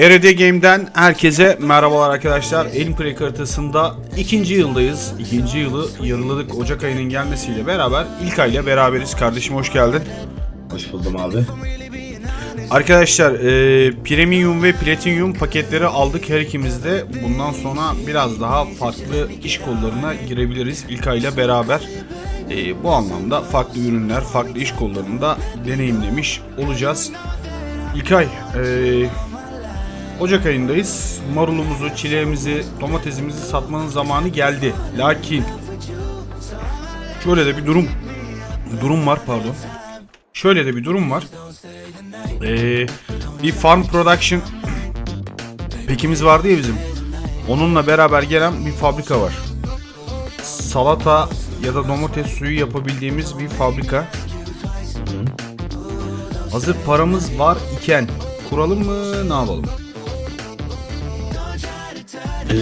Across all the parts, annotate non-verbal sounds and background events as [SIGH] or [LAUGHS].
RD Game'den herkese merhabalar arkadaşlar. Elm Play haritasında ikinci yıldayız. İkinci yılı yarıladık Ocak ayının gelmesiyle beraber ilk ayla beraberiz. Kardeşim hoş geldin. Hoş buldum abi. Arkadaşlar e, Premium ve Platinum paketleri aldık her ikimiz de. Bundan sonra biraz daha farklı iş kollarına girebiliriz ilk ayla beraber. E, bu anlamda farklı ürünler, farklı iş kollarında deneyimlemiş olacağız. İlkay, e, Ocak ayındayız. Marulumuzu, çileğimizi, domatesimizi satmanın zamanı geldi. Lakin şöyle de bir durum durum var pardon. Şöyle de bir durum var. Ee, bir farm production pekimiz vardı ya bizim. Onunla beraber gelen bir fabrika var. Salata ya da domates suyu yapabildiğimiz bir fabrika. Hazır paramız var iken kuralım mı ne yapalım? Ee,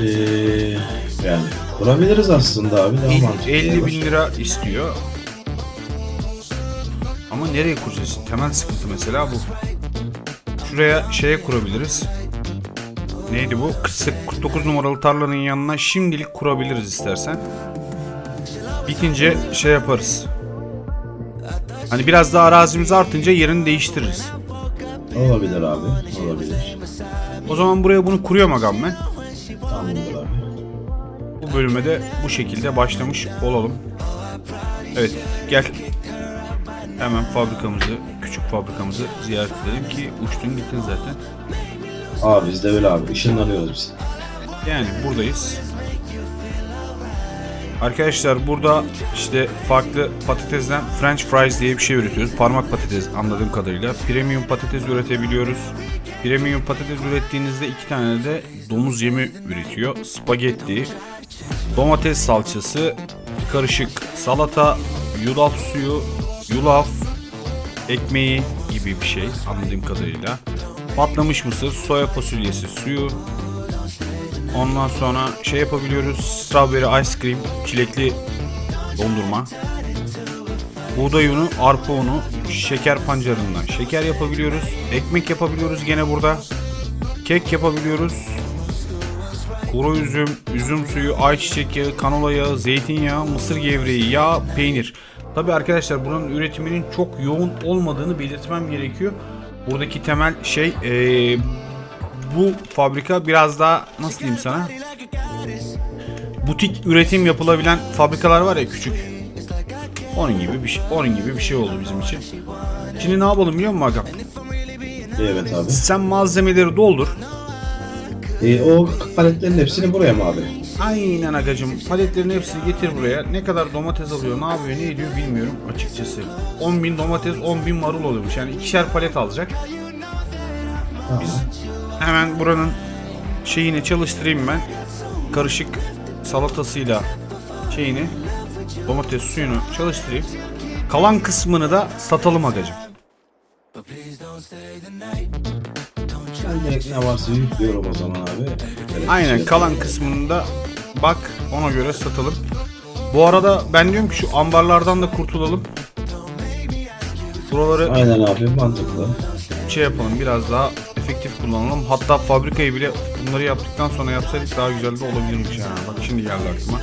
yani kurabiliriz aslında abi. Daha mantıklı 50 olur. bin lira istiyor. Ama nereye kuracağız? Temel sıkıntı mesela bu. Şuraya şeye kurabiliriz. Neydi bu? 48 49 numaralı tarlanın yanına şimdilik kurabiliriz istersen. Bitince şey yaparız. Hani biraz daha arazimiz artınca yerini değiştiririz. Olabilir abi. Olabilir. O zaman buraya bunu kuruyorum agam ben. Bölüme de bu şekilde başlamış olalım. Evet gel. Hemen fabrikamızı, küçük fabrikamızı ziyaret edelim ki uçtun gittin zaten. Abi biz de öyle abi. Işınlanıyoruz biz. Yani buradayız. Arkadaşlar burada işte farklı patatesden French fries diye bir şey üretiyoruz. Parmak patates anladığım kadarıyla. Premium patates üretebiliyoruz. Premium patates ürettiğinizde iki tane de domuz yemi üretiyor. Spagetti, domates salçası, karışık salata, yulaf suyu, yulaf, ekmeği gibi bir şey anladığım kadarıyla. Patlamış mısır, soya fasulyesi suyu, Ondan sonra şey yapabiliyoruz. Strawberry ice cream, çilekli dondurma. Buğday unu, arpa unu, şeker pancarından şeker yapabiliyoruz. Ekmek yapabiliyoruz gene burada. Kek yapabiliyoruz. Kuru üzüm, üzüm suyu, ayçiçek yağı, kanola yağı, zeytinyağı, mısır gevreği, yağ, peynir. Tabi arkadaşlar buranın üretiminin çok yoğun olmadığını belirtmem gerekiyor. Buradaki temel şey eee bu fabrika biraz daha nasıl diyeyim sana? Butik üretim yapılabilen fabrikalar var ya küçük. Onun gibi bir şey, onun gibi bir şey oldu bizim için. Şimdi ne yapalım biliyor musun Agam? Evet abi. Sen malzemeleri doldur. Ee, o paletlerin hepsini buraya mı abi? Aynen agacım. Paletlerin hepsini getir buraya. Ne kadar domates alıyor, ne yapıyor, ne ediyor bilmiyorum açıkçası. 10.000 domates, 10.000 marul oluyormuş. Yani ikişer palet alacak. Tamam. Hemen buranın şeyini çalıştırayım ben. Karışık salatasıyla şeyini domates suyunu çalıştırayım. Kalan kısmını da satalım agacım. Ben direkt ne varsa yüklüyorum o zaman abi. Direkt Aynen şey kalan kısmını da bak ona göre satalım. Bu arada ben diyorum ki şu ambarlardan da kurtulalım. Buraları Aynen abi mantıklı. şey yapalım biraz daha efektif kullanalım. Hatta fabrikayı bile bunları yaptıktan sonra yapsaydık daha güzel de olabilirmiş yani. Bak şimdi geldi aklıma.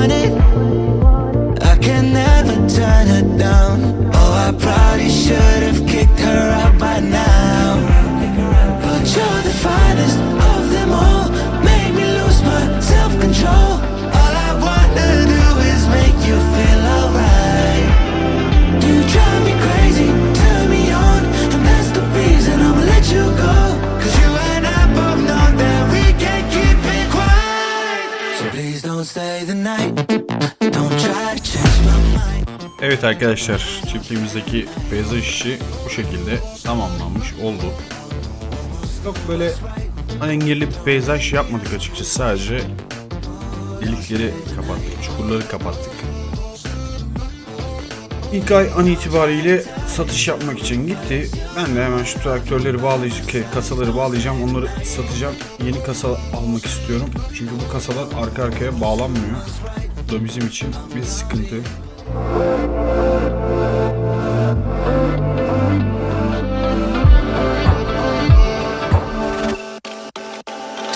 want it Evet arkadaşlar çiftliğimizdeki peyzaj işi bu şekilde tamamlanmış oldu. Çok böyle engelli bir peyzaj yapmadık açıkçası. Sadece delikleri kapattık, çukurları kapattık. İlk ay an itibariyle satış yapmak için gitti. Ben de hemen şu traktörleri bağlayacak, kasaları bağlayacağım. Onları satacağım. Yeni kasa almak istiyorum. Çünkü bu kasalar arka arkaya bağlanmıyor. Bu da bizim için bir sıkıntı.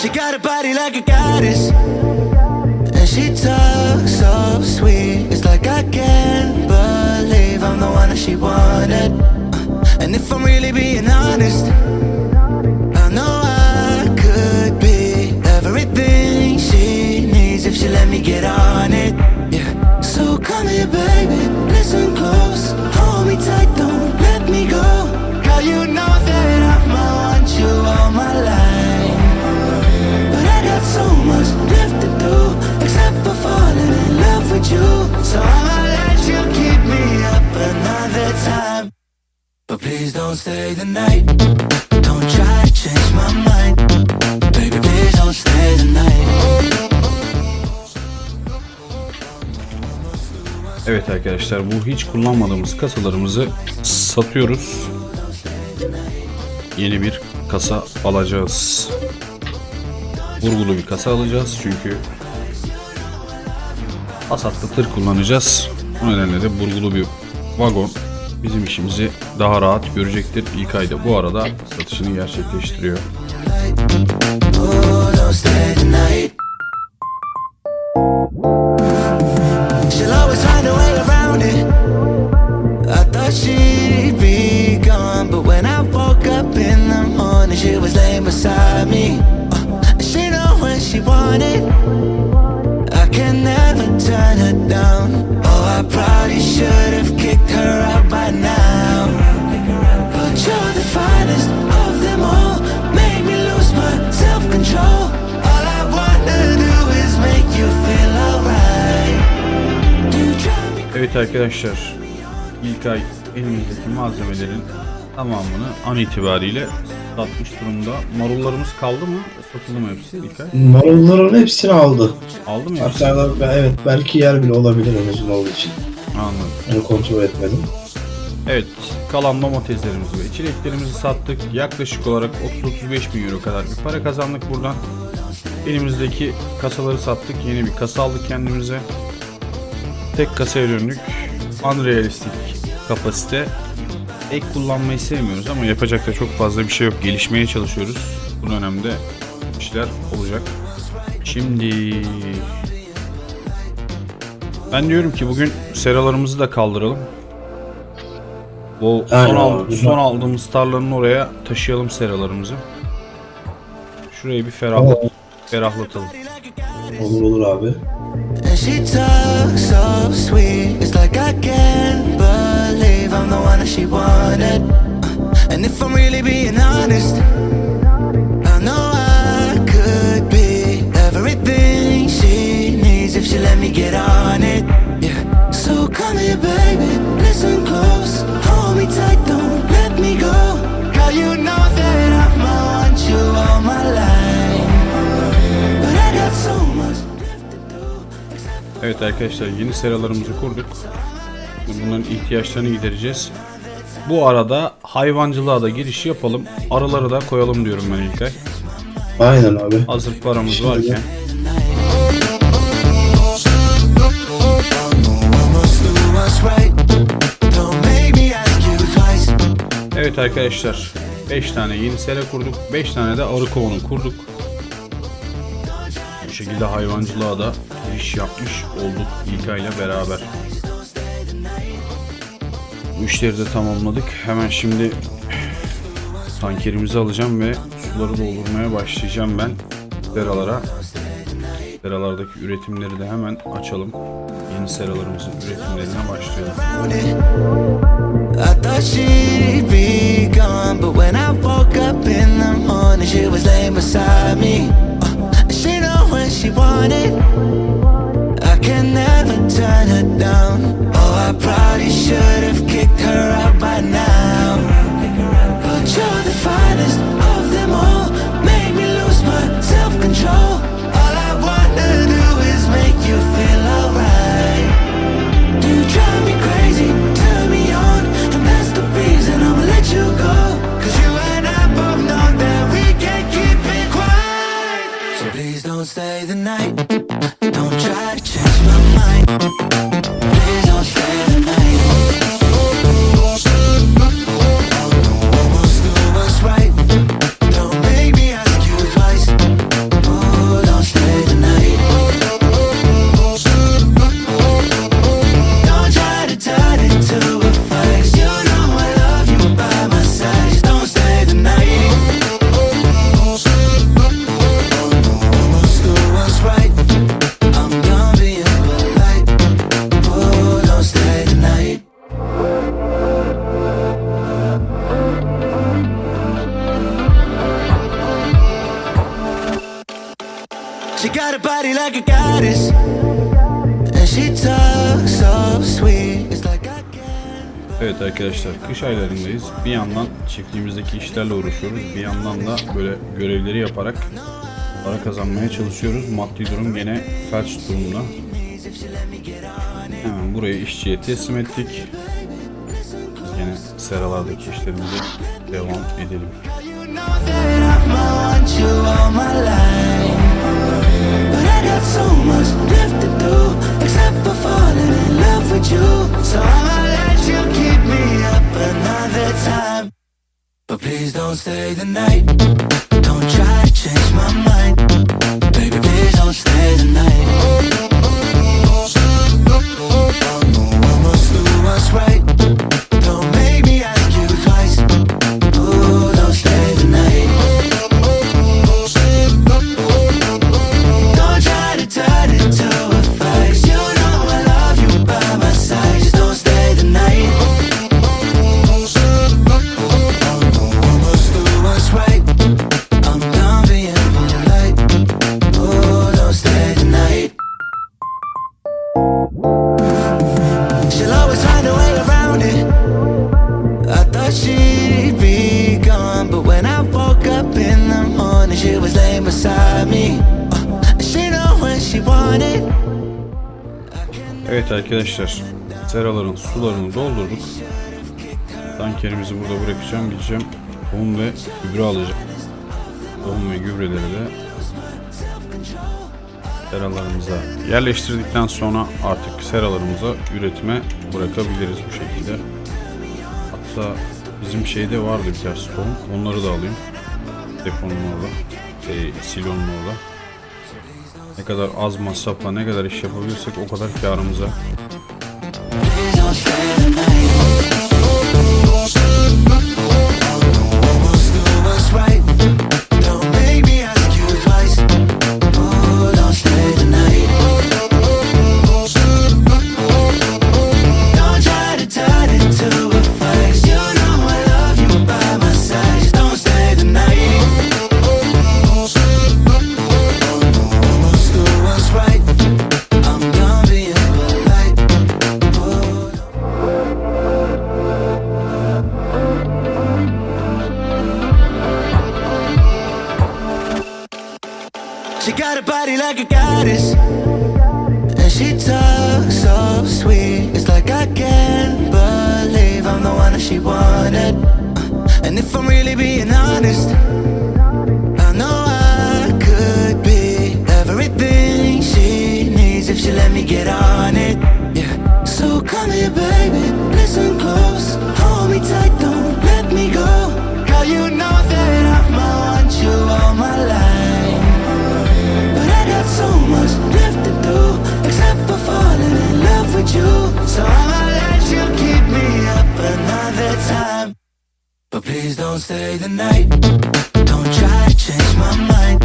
She got a body like a goddess. And she talks Evet arkadaşlar bu hiç kullanmadığımız kasalarımızı satıyoruz. Yeni bir kasa alacağız. Vurgulu bir kasa alacağız çünkü Passat'ta tır kullanacağız. O nedenle de vurgulu bir vagon bizim işimizi daha rahat görecektir. İlk ayda bu arada satışını gerçekleştiriyor. Oh, Evet arkadaşlar ilk ay elimizdeki malzemelerin tamamını an itibariyle satmış durumda. Marullarımız kaldı mı? Satıldı mı hepsi ilk ay? Marulların hepsini aldı. Aldı mı hepsi? Hatta evet belki yer bile olabilir en uzun olduğu için. Anladım. Onu kontrol etmedim. Evet kalan domateslerimizi ve çileklerimizi sattık. Yaklaşık olarak 30-35 bin euro kadar bir para kazandık buradan. Elimizdeki kasaları sattık. Yeni bir kasa aldık kendimize. Tek kasaya döndük. Unrealistik kapasite. Ek kullanmayı sevmiyoruz ama yapacak da çok fazla bir şey yok. Gelişmeye çalışıyoruz. Bu dönemde işler olacak. Şimdi ben diyorum ki bugün seralarımızı da kaldıralım. Bu son, al- son aldığımız tarlanın oraya taşıyalım seralarımızı. Şurayı bir ferahlat, ferahlatalım. Olur olur abi. And she talks so sweet. It's like I can't believe I'm the one that she wanted. Uh, And if I'm really being honest I know I could be everything she needs If she let me get on it. Yeah. So come here baby, listen close. Hold me tight, don't let me go. Girl you know Evet arkadaşlar yeni seralarımızı kurduk. Bunların ihtiyaçlarını gidereceğiz. Bu arada hayvancılığa da giriş yapalım. Arıları da koyalım diyorum ben İlkay. Aynen abi. Hazır paramız Şimdi- varken. Evet arkadaşlar 5 tane yeni sera kurduk. 5 tane de arı kovanı kurduk. Şekilde hayvancılığa da giriş yapmış olduk İlkay ile beraber. Bu işleri de tamamladık. Hemen şimdi tankerimizi alacağım ve suları doldurmaya başlayacağım ben seralara. Seralardaki üretimleri de hemen açalım. Yeni seralarımızın üretimlerine başlayalım. I when she wanted. I can never turn her down. Oh, I probably should have kicked her out by now. But you're the finest arkadaşlar kış aylarındayız. Bir yandan çiftliğimizdeki işlerle uğraşıyoruz. Bir yandan da böyle görevleri yaparak para kazanmaya çalışıyoruz. Maddi durum yine felç durumda. Hemen buraya işçiye teslim ettik. Biz yine seralardaki işlerimize devam edelim. so much left to do except for falling in love with you so I'm You keep me up another time. But please don't stay the night. Don't try to change my mind. Baby, please don't stay the night. I know I must do what's right. Evet arkadaşlar, seraların sularını doldurduk. Tankerimizi burada bırakacağım, gideceğim. Tohum ve gübre alacağım. Tohum ve gübreleri de seralarımıza yerleştirdikten sonra artık seralarımıza üretime bırakabiliriz bu şekilde. Hatta bizim şeyde vardı bir birkaç tohum, onları da alayım. Deponun orada, şey, silonun orada. Ne kadar az masrafla ne kadar iş yapabilirsek o kadar karımıza. please don't stay the night. Don't try to change my mind.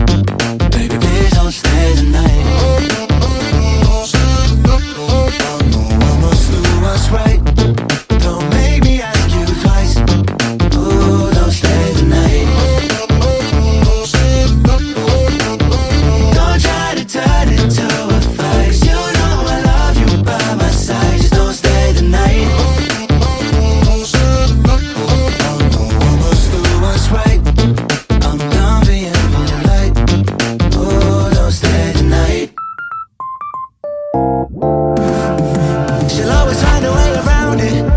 Baby, please don't stay the night. She'll always find a way around it.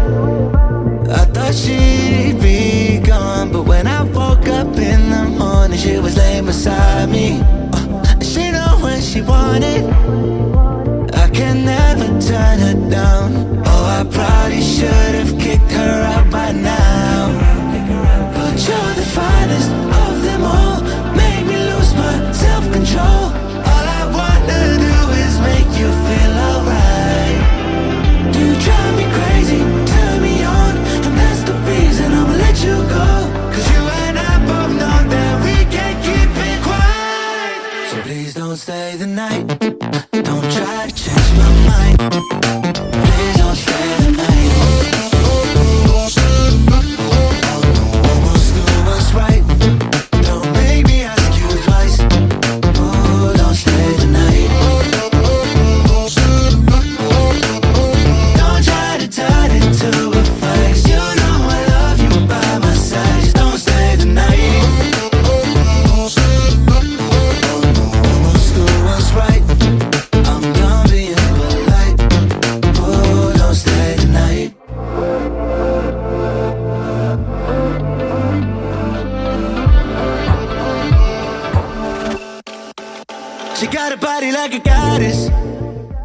stay the night. Don't try to change my mind.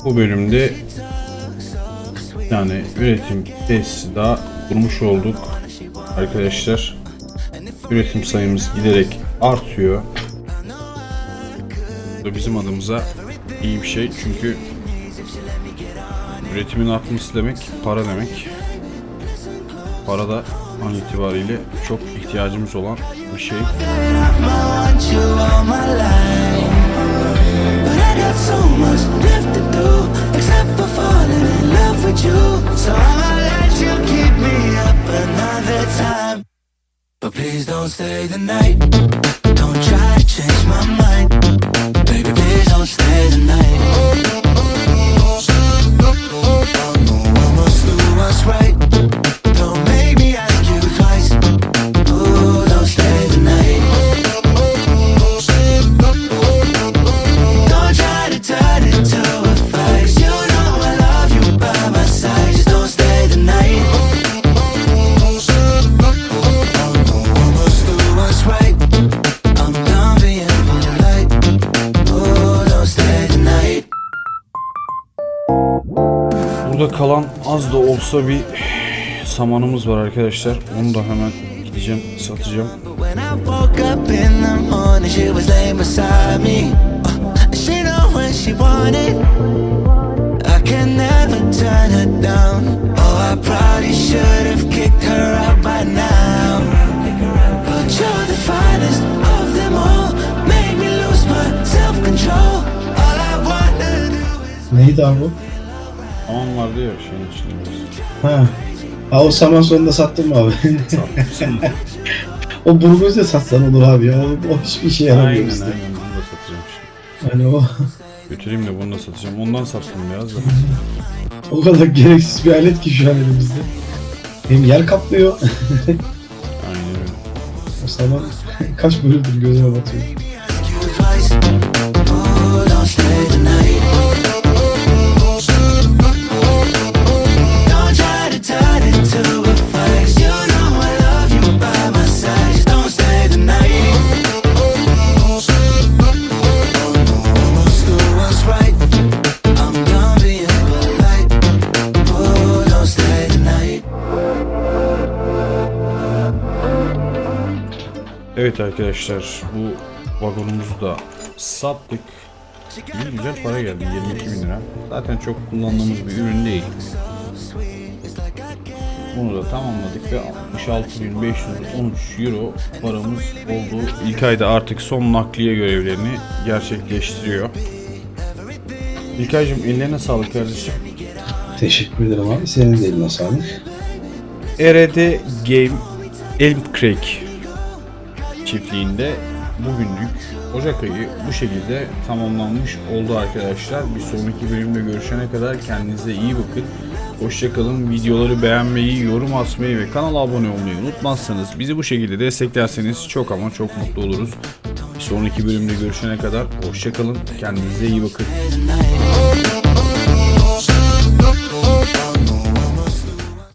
Bu bölümde tane üretim tesisi daha kurmuş olduk. Arkadaşlar üretim sayımız giderek artıyor. Bu da bizim adımıza iyi bir şey çünkü üretimin artması demek para demek. Para da an itibariyle çok ihtiyacımız olan bir şey. Got so much left to do, except for falling in love with you. So I'ma let you keep me up another time. But please don't stay the night. Don't try to change my mind. Baby, please don't stay the night. I know I must do what's right. Az da olsa bir samanımız var arkadaşlar. Onu da hemen gideceğim satacağım. Uh. Oh, Neydi abi bu? Saman vardı ya şeyin içinde. Ha. Ha o saman sonunda sattın mı abi? Sattım. [LAUGHS] o burguz da satsan olur abi ya. O, o hiçbir aynen yaramıyor aynen bizde. bunu da satacağım şimdi. Hani o, Götüreyim de bunu da satacağım. Ondan sattım biraz da. [LAUGHS] o kadar gereksiz bir alet ki şu an elimizde. Hem yer kaplıyor. [LAUGHS] Aynen öyle. o saman kaç bölümdür gözüme batıyor. Evet arkadaşlar bu vagonumuzu da sattık. İyi güzel para geldi 22 bin lira. Zaten çok kullandığımız bir ürün değil. Bunu da tamamladık ve 66.513 euro paramız oldu. İlk ayda artık son nakliye görevlerini gerçekleştiriyor. İlkay'cığım ellerine sağlık kardeşim. Teşekkür ederim abi. Senin de eline sağlık. RD Game Elm Creek çiftliğinde bugünlük Ocak ayı bu şekilde tamamlanmış oldu arkadaşlar. Bir sonraki bölümde görüşene kadar kendinize iyi bakın. Hoşçakalın. Videoları beğenmeyi, yorum atmayı ve kanala abone olmayı unutmazsanız bizi bu şekilde desteklerseniz çok ama çok mutlu oluruz. Bir sonraki bölümde görüşene kadar hoşçakalın. Kendinize iyi bakın.